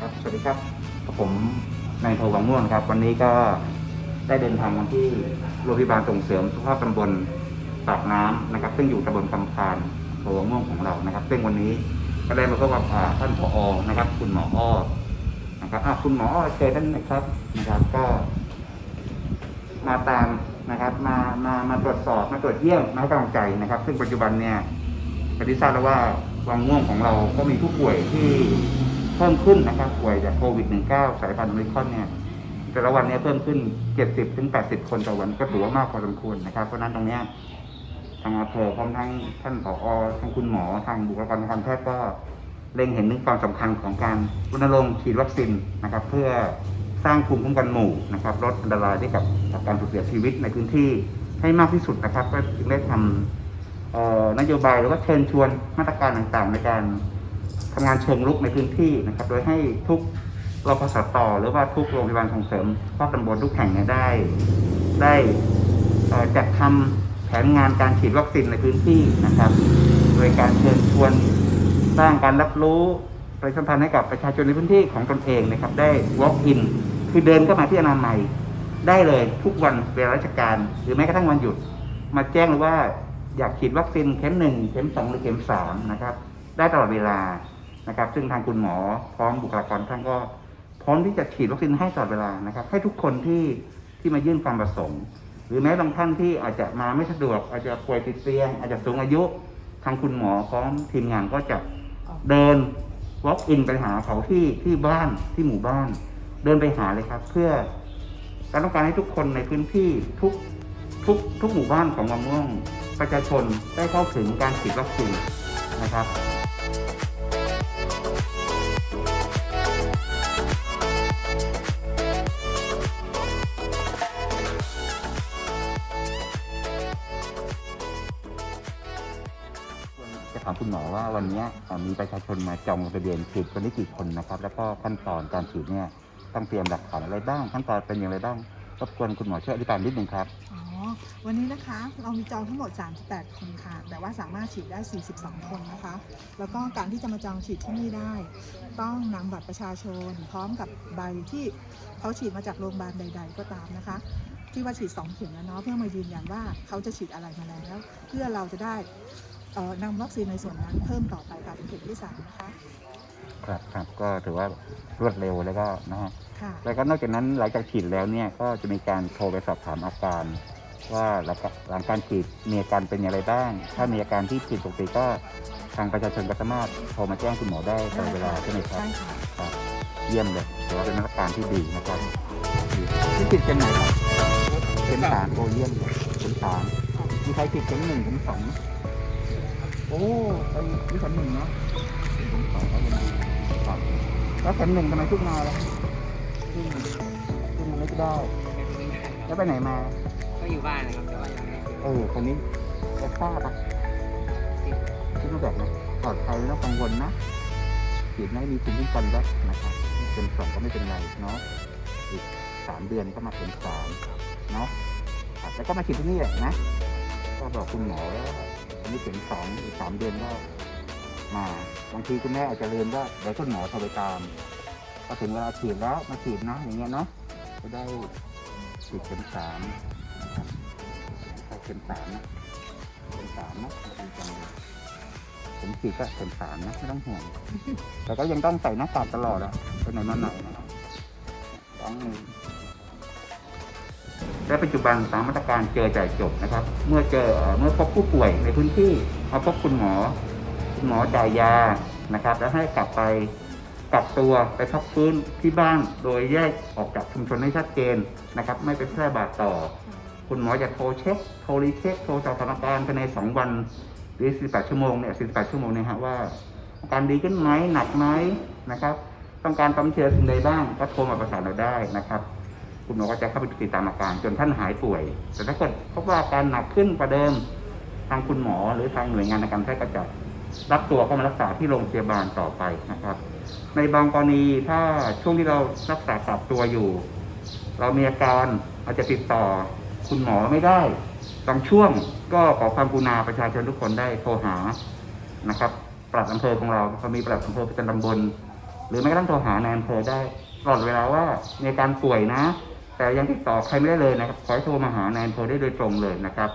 ครับสวัสดีครับผมนายโทวังม่วงครับ วันนี้ก็ได้เดินทางมาที่โรงพยาบาลส่งเสริมสุขภาพตำบลปากน้ำนะครับ ซึ่งอยู่ตำบลคำพานอำเภอวังม่วงของเรานะครับ ซึ่งวันนี้ก็ได้มาพบกับอ่าท่านผอนะครับ คุณหมออ้อนะครับคุณหมออ้อเชิญท่านนะครับนะครับ ก็มาตามนะครับมามามาตรวจสอบมาตรวจเยี่ยมมาให้กำลังใจนะครับ ซึ่งปัจจุบันเนี่ยปฏิทราบแล้วว่าวังม่วงของเราก็มีผู้ป่วยที่ พิ่มขึ้นนะครับป่วยจากโควิด -19 สายพันธุ์โอมิครอนเนี่ยแต่ละวันเนี้เพิ่มขึ้น 70ถึง80 คนต่อวันก็ถือว่ามากพอสมควรนะครับ เพราะนั้นตรงเนี้ยทางอำเภอพร้อมทั้งท่านผอทางคุณหมอทางบุคลากรทางการแพทย์ก็เล็งเห็นถึงความสำคัญของการรณรงค์ฉีดวัคซีนนะครับ เพื่อสร้างภูมิคุ้มกันหมู่นะครับลดอันตรายได้กับการสูญเสียชีวิตในพื้นที่ให้มากที่สุดนะครับ ก็จึงได้ทำนโยบายหรือว่าเชิญชวนมาตรการต่างๆ ในการ ทำงานเชิงรุกในพื้นที่นะครับ โดยให้ทุกรพสตหรือว่าทุกโรงพยาบาลส่งเสริมภาคตำบลทุกแห่งเนี่ยได้ ได้จัดทำแผนงานการฉีดวัคซีนในพื้นที่นะครับ โดยการเชิญชวนสร้างการรับรู้ประชาสัมพันธ์ให้กับประชาชนในพื้นที่ของตนเองนะครับ ได้ walk in คือเดินเข้ามาที่อนามัยได้เลยทุกวันเวลาราชการ หรือแม้กระทั่งวันหยุด มาแจ้งเลยว่าอยากฉีดวัคซีนเข็มหนึ่งเข็มสองหรือเข็มสามนะครับ ได้ตลอดเวลา นะครับ ซึ่งทางคุณหมอพร้อมบุคลากรท่านก็พร้อมที่จะฉีดวัคซีนให้ตลอดเวลานะครับ ให้ทุกคนที่ที่มายื่นความประสงค์ หรือแม้บางท่านที่อาจจะมาไม่สะดวก อาจจะป่วยติดเตียง อาจจะสูงอายุ ทางคุณหมอพร้อมทีมงานก็จะเดิน walk in ไปหาเขาที่ที่บ้านที่หมู่บ้าน เดินไปหาเลยครับ เพื่อการต้องการให้ทุกคนในพื้นที่ทุกทุกทุกหมู่บ้านของมะม่วงประชาชนได้เข้าถึงการฉีดวัคซีนนะครับ ถามคุณหมอว่าวันนี้มีประชาชนมาจองลงทะเบียนฉีดคนนี้กี่คนนะครับ แล้วก็ขั้นตอนการฉีดเนี่ยต้องเตรียมหลักฐานอะไรบ้าง ขั้นตอนเป็นอย่างไรบ้างรบกวนคุณหมอช่วยอธิบายนิดนึงครับอ๋อวันนี้นะคะเรามีจองทั้งหมด 38 คนค่ะ แต่ว่าสามารถฉีดได้ 42 คนนะคะ แล้วก็การที่จะมาจองฉีดที่นี่ได้ ต้องนำบัตรประชาชน พร้อมกับใบที่เขาฉีดมาจากโรงพยาบาลใด ๆ ก็ตามนะคะที่ว่าฉีด 2 เข็มแล้วเนาะเพื่อมายืนยันว่าเขาจะฉีดอะไรมาแล้ว เพื่อเราจะได้ นำวัคซีนในส่วนนั้นเพิ่มต่อไปค่ะเป็นเข็มที่สามนะคะครับครับก็ถือว่ารวดเร็วแล้วก็นะฮะค่ะแล้วก็นอกจากนั้นหลังจากฉีดแล้วเนี่ยก็จะมีการโทรไปสอบถามอาการ ว่าหลังจากหลังการฉีดมีอาการเป็นอย่างไรบ้าง ถ้ามีอาการที่ผิดปกติก็ทางประชาชนก็สามารถโทรมาแจ้งคุณหมอได้ตลอดเวลาใช่ไหมครับใช่ค่ะครับเยี่ยมเลยถือว่าเป็นมาตรการที่ดีนะครับที่ติดกันไหนครับเข็มสามโอเยี่ยมเลยเข็มสามมีใครติดเข็มหนึ่งเข็มสอง โอ้ไปนี่เข็มหนึ่งเนาะเข็มสองแล้วยังครับแล้วเข็มหนึ่งทำไมขึ้นมาแล้วขึ้นขึ้นมาไม่ได้แล้วไปไหนมา ก็อยู่บ้านนะครับแต่ว่ายังไม่ได้เออคนนี้จะทราบอะที่รู้แบบนะปลอดภัยไม่ต้องกังวลนะฉีดไม่มีภูมิคุ้มกันแล้วนะครับเป็นสองก็ไม่เป็นไรเนาะอีกสามเดือนก็มาเป็นสามเนาะครับแล้วก็มาฉีดที่นี่แหละนะ ก็บอกคุณหมอแล้วว่าอั นนี้เป็นสองอีกสามเดือนก็มาบางทีคุณแม่อาจจะลืมว่าเดี๋ยวคุณหมอโทรไปตามก็ถึงเวลาฉีดแล้วมาฉีดนะอย่างเงี้ยเนาะจะได้ฉีดเข็มสามเข็มสามนะเข็มสามนะดีจังเลยผมฉีดก็เข็มสามนะไม่ต้องห่วงแต่ก็ยังต้องใส่หน้ากากตลอดอะไปไหนมาไหนนะครับล้างมือ และปัจจุบันตามมาตรการเจอจ่ายจบนะครับ เมื่อเจอเมื่อพบผู้ป่วยในพื้นที่มาพบคุณหมอคุณหมอจ่ายยานะครับ แล้วให้กลับไปกักตัวไปพักฟื้นที่บ้านโดยแยกออกจากชุมชนให้ชัดเจนนะครับ ไม่ไปแพร่บาดต่อ คุณหมอจะโทรเช็คโทรรีเช็คโทรสอบสถานการณ์ภายใน 2 วันหรือ 48 ชั่วโมงเนี่ย 48 ชั่วโมงเนี่ยฮะว่าอาการดีขึ้นไหมหนักไหมนะครับ ต้องการปั๊มเชื้อสิ่งใดบ้างก็โทรมาประสานเราได้นะครับ คุณหมอก็จะเข้าไปติดตามอาการจนท่านหายป่วย แต่ถ้าเกิดพบว่าอาการหนักขึ้นกว่าเดิมทางคุณหมอหรือทางหน่วยงานในการแพทย์ก็จะรับตัวเข้ามารักษาที่โรงพยาบาลต่อไปนะครับ ในบางกรณีถ้าช่วงที่เรารักษากักตัวอยู่ เรามีอาการอาจจะติดต่อคุณหมอไม่ได้บางช่วงก็ขอความกรุณาประชาชนทุกคนได้โทรหานะครับปลัดอำเภอของเราเรามีปลัดอำเภอประจำตำบล หรือแม้กระทั่งโทรหานายอำเภอได้ตลอดเวลาว่ามีอาการป่วยนะ แต่ยังติดต่อใครไม่ได้เลยนะครับ ขอให้โทรมาหานายอำเภอได้โดยตรงเลยนะครับ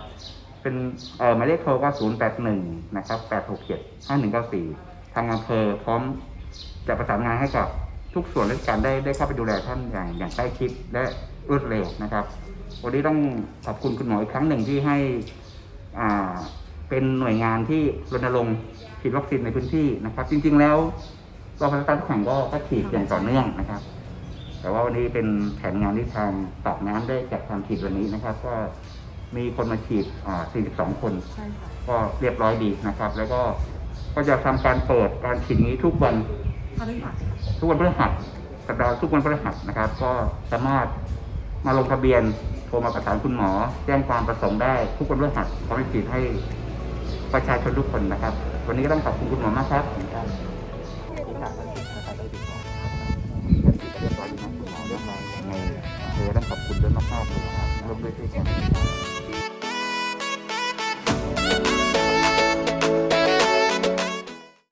เป็นเอ่อหมายเลขโทรก็0 8 1นะครับ8 6 7 5 1 9 4ทางอำเภอพร้อมจะประสานงานให้กับทุกส่วนราชการได้ได้เข้าไปดูแลท่านอย่างอย่างใกล้ชิดและรวดเร็วนะครับ วันนี้ต้องขอบคุณคุณหมออีกครั้งหนึ่งที่ให้อ่าเป็นหน่วยงานที่รณรงค์ฉีดวัคซีนในพื้นที่นะครับ จริง ๆ แล้วรอพสตทุกแห่งก็ก็ฉีดอย่างต่อเนื่องนะครับ แต่ว่าวันนี้เป็นแผนงานที่ทางปากน้ำได้จัดทำฉีดวันนี้นะครับ ก็มีคนมาฉีดอ่า42 คน ใช่ค่ะก็เรียบร้อยดีนะครับ แล้วก็ก็จะทำการเปิดการฉีดนี้ทุกวัน พฤหัสค่ะทุกวันพฤหัสสัปดาห์ทุกวันพฤหัสนะครับ ก็สามารถมาลงทะเบียนโทรมาประสานคุณหมอ แจ้งความประสงค์ได้ ทุกวันพฤหัสพร้อมจะฉีดให้ประชาชนทุกคนนะครับ วันนี้ก็ต้องขอบคุณคุณหมอมากครับ รียบร้อยดีนะคุณหมอเรียบร้อยเธอต้องขอบคุณด้วยมากๆเลยนะครับร่วมด้วยช่วยกัน